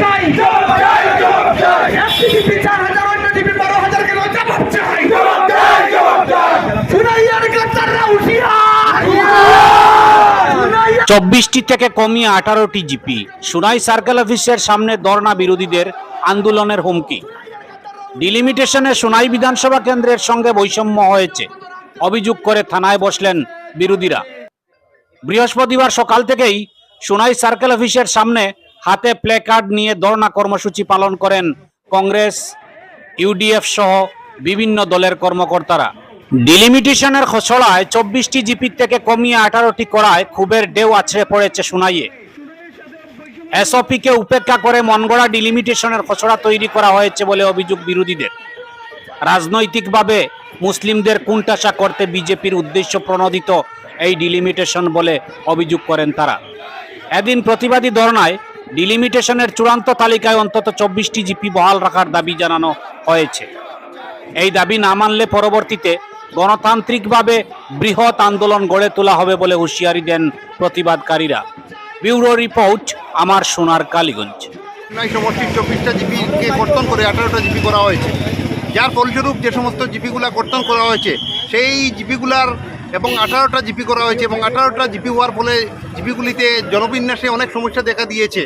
চাই একটি জিপি চার হাজার অন্য বারো হাজার কেন জবাব চাই? সুনাইয়ার গ্রেপ্তাররা হুঁশিয়ার চব্বিশটি থেকে কমিয়ে আঠারোটি জিপি। সুনাই সার্কেল অফিসের সামনে ধর্ণা বিরোধীদের আন্দোলনের হুমকি। ডিলিমিটেশনে সুনাই বিধানসভা কেন্দ্রের সঙ্গে বৈষম্য হয়েছে। অভিযোগ করে থানায় বসলেন বিরোধীরা। বৃহস্পতিবার সকাল থেকেই সুনাই সার্কেল অফিসের সামনে হাতে প্লে কার্ড নিয়ে ধর্ণা কর্মসূচি পালন করেন কংগ্রেস, ইউডিএফ সহ বিভিন্ন দলের কর্মকর্তারা। ডিলিমিটেশনের খসড়ায় চব্বিশটি জিপি থেকে কমিয়ে আঠারোটি করায় ক্ষোভের ঢেউ আছড়ে পড়েছে সুনাইয়ে। এসওপিকে উপেক্ষা করে মনগড়া ডিলিমিটেশনের খসড়া তৈরি করা হয়েছে বলে অভিযোগ বিরোধীদের। রাজনৈতিকভাবে মুসলিমদের কুণ্ঠাসা করতে বিজেপির উদ্দেশ্য প্রণোদিত এই ডিলিমিটেশন বলে অভিযোগ করেন তারা। এদিন প্রতিবাদী ধর্নায় ডিলিমিটেশনের চূড়ান্ত তালিকায় অন্তত চব্বিশটি জিপি বহাল রাখার দাবি জানানো হয়েছে। এই দাবি না মানলে পরবর্তীতে গণতান্ত্রিকভাবে বৃহৎ আন্দোলন গড়ে তোলা হবে বলে হুঁশিয়ারি দেন প্রতিবাদকারীরা। ব্যুরো রিপোর্ট, আমার সোনার কালীগঞ্জ। সমষ্টির চব্বিশটা জিপিকে কর্তন করে আঠারোটা জিপি করা হয়েছে। যার ফলস্বরূপ যে সমস্ত জিপিগুলা কর্তন করা হয়েছে, সেই জিপিগুলার এবং আঠারোটা জিপি করা হয়েছে এবং আঠারোটা জিপি হওয়ার ফলে জিপিগুলিতে জনবিন্যাসে অনেক সমস্যা দেখা দিয়েছে।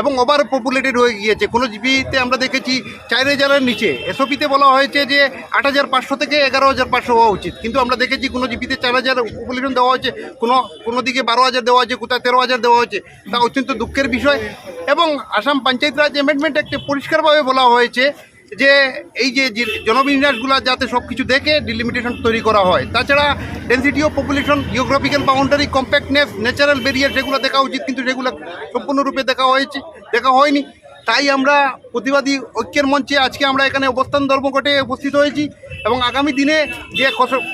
এবং ওভার পপুলেটেড হয়ে গিয়েছে। কোনো জিপিতে আমরা দেখেছি চার হাজারের নিচে। এসওপিতে বলা হয়েছে যে আট হাজার পাঁচশো থেকে এগারো হাজার পাঁচশো হওয়া উচিত। কিন্তু আমরা দেখেছি কোনো জিবিতে চার হাজার পপুলেশন দেওয়া হয়েছে, কোনো কোনো দিকে বারো হাজার দেওয়া হয়েছে, কোথায় তেরো হাজার দেওয়া হয়েছে, তা অত্যন্ত দুঃখের বিষয়। এবং আসাম পঞ্চায়েত রাজ অ্যামেন্ডমেন্ট একটি পরিষ্কারভাবে বলা হয়েছে যে এই যে জনবিন্যাসগুলো যাতে সব কিছু দেখে ডিলিমিটেশন তৈরি করা হয়। তাছাড়া density of population geographical boundary compactness natural barrier সেগুলো দেখা উচিত, কিন্তু সেগুলো সম্পূর্ণরূপে দেখা হয়েছে, দেখা হয়নি। তাই আমরা প্রতিবাদী ঐক্যের মঞ্চে আজকে আমরা এখানে অবস্থান ধর্মঘটে উপস্থিত হয়েছি এবং আগামী দিনে যে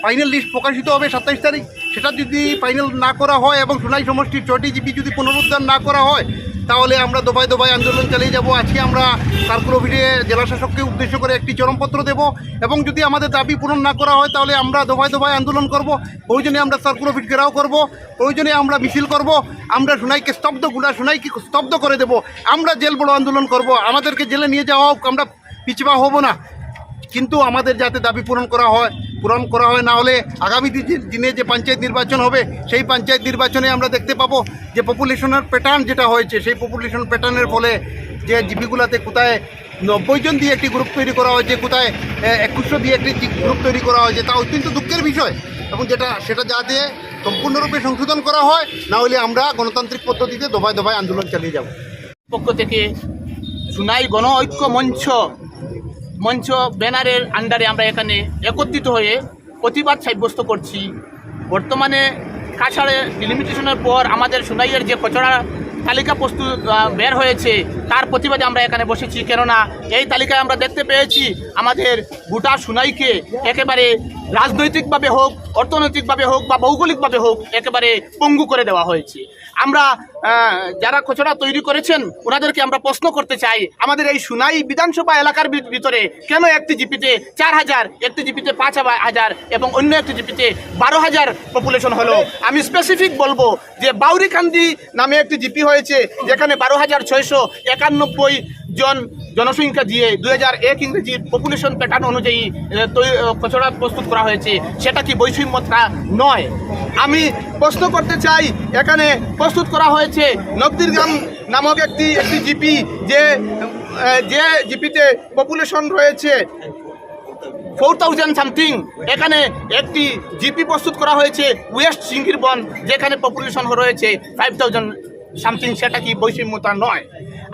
ফাইনাল লিস্ট প্রকাশিত হবে সাতাইশ তারিখ, সেটা যদি ফাইনাল না করা হয় এবং সোনাই সমষ্টির ছয়টি জিপি যদি পুনরুদ্ধার না করা হয় তাহলে আমরা দোবাই দোবাই আন্দোলন চালিয়ে যাব। আজকে আমরা সার্কুল অফিসে জেলা শাসককে উদ্দেশ্য করে একটি চরমপত্র দেব এবং যদি আমাদের দাবি পূরণ না করা হয়, তাহলে আমরা দোবাই দোবাই আন্দোলন করব। প্রয়োজনে আমরা সার্কুল অফিস ঘেরাও করব। প্রয়োজনে আমরা মিছিল করব। আমরা সোনাইকে স্তব্ধগুলা সোনাইকে স্তব্ধ করে দেব। আমরা জেল বড় আন্দোলন করব। আমাদেরকে জেলে নিয়ে যাওয়া হোক, আমরা পিছপা হব না। কিন্তু আমাদের যাতে দাবি পূরণ করা হয় পূরণ করা হয়, না হলে আগামী দিনে যে পঞ্চায়েত নির্বাচন হবে, সেই পঞ্চায়েত নির্বাচনে আমরা দেখতে পাবো যে পপুলেশনের প্যাটার্ন যেটা হয়েছে, সেই পপুলেশন প্যাটার্নের ফলে যে জিপিগুলোতে কোথায় নব্বই জন দিয়ে একটি গ্রুপ তৈরি করা হয়েছে, কোথায় একুশশো দিয়ে একটি গ্রুপ তৈরি করা হয়েছে, তা অত্যন্ত দুঃখের বিষয়। এবং যেটা, সেটা যা দিয়ে সম্পূর্ণরূপে সংশোধন করা হয়, না হলে আমরা গণতান্ত্রিক পদ্ধতিতে দফায় দফায় আন্দোলন চালিয়ে যাব। পক্ষ থেকে সুনাই গণ ঐক্য মঞ্চ মঞ্চ ব্যানারের আন্ডারে আমরা এখানে একত্রিত হয়ে প্রতিবাদ সাব্যস্ত করছি। বর্তমানে কাছাড়ে ডিলিমিটেশনের পর আমাদের সুনাইয়ের যে কচড়া তালিকা প্রস্তুত বের হয়েছে, তার প্রতিবাদে আমরা এখানে বসেছি। কেননা এই তালিকায় আমরা দেখতে পেয়েছি আমাদের গোটা সুনাইকে একেবারে রাজনৈতিকভাবে হোক, অর্থনৈতিকভাবে হোক বা ভৌগোলিকভাবে হোক, একেবারে পঙ্গু করে দেওয়া হয়েছে। আমরা যারা খচড়া তৈরি করেছেন, ওনাদেরকে আমরা প্রশ্ন করতে চাই, আমাদের এই সুনাই বিধানসভা এলাকার ভিতরে কেন একটি জিপিতে চার হাজার, একটি জিপিতে পাঁচ হাজার- এবং অন্য একটি জিপিতে বারো হাজার পপুলেশন হলো? আমি স্পেসিফিক বলব যে বাউরিকান্দি নামে একটি জিপি হয়েছে, যেখানে বারো হাজার ছয়শো একানব্বই জন জনসংখ্যা দিয়ে দুই হাজার এক ইংরেজির পপুলেশন প্যাটার্ন অনুযায়ী খসড়া প্রস্তুত করা হয়েছে। সেটা কি বৈষম্যতা নয়? আমি প্রশ্ন করতে চাই, এখানে প্রস্তুত করা হয়েছে নবদিরগ্রাম নামক একটি একটি জিপি যে যে জিপিতে পপুলেশন রয়েছে ফোর থাউজেন্ড সামথিং এখানে একটি জিপি প্রস্তুত করা হয়েছে ওয়েস্ট সিঙ্গিরবন যেখানে পপুলেশন রয়েছে ফাইভ থাউজেন্ড সামথিং সেটা কি বৈষম্যতা নয়।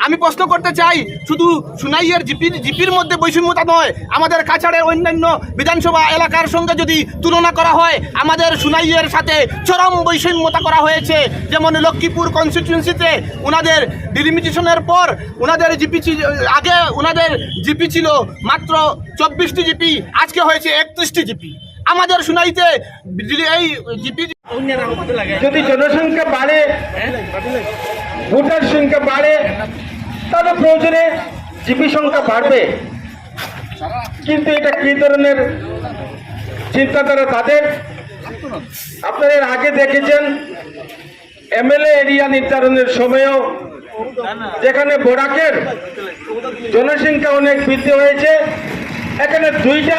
আমি প্রশ্ন করতে চাই, শুধু সুনাইয়ের জিপির জিপির মধ্যে বৈষম্যতা নয়, আমাদের কাছাড়ের অন্যান্য বিধানসভা এলাকার সঙ্গে যদি তুলনা করা হয়, আমাদের সুনাইয়ের সাথে চরম বৈষম্যতা করা হয়েছে। যেমন লক্ষ্মীপুর কনস্টিটিউন্সিতে ওনাদের ডিলিমিটেশনের পর ওনাদের জিপি আগে ওনাদের জিপি ছিল মাত্র চব্বিশটি জিপি, আজকে হয়েছে একত্রিশটি জিপি। আমাদের সুনাইতে এই জিপি যদি জনসংখ্যা বাড়ে, ভোটার সংখ্যা বাড়ে, তাহলে প্রয়োজনে জিপি সংখ্যা বাড়বে। কিন্তু এটা কি ধরনের চিন্তাধারা তাদের? আপনারা আগে দেখেছেন, এমএলএ এরিয়া নির্ধারণের সময়ও যেখানে বোরাকের জনসংখ্যা অনেক বৃদ্ধি হয়েছে, এখানে দুইটা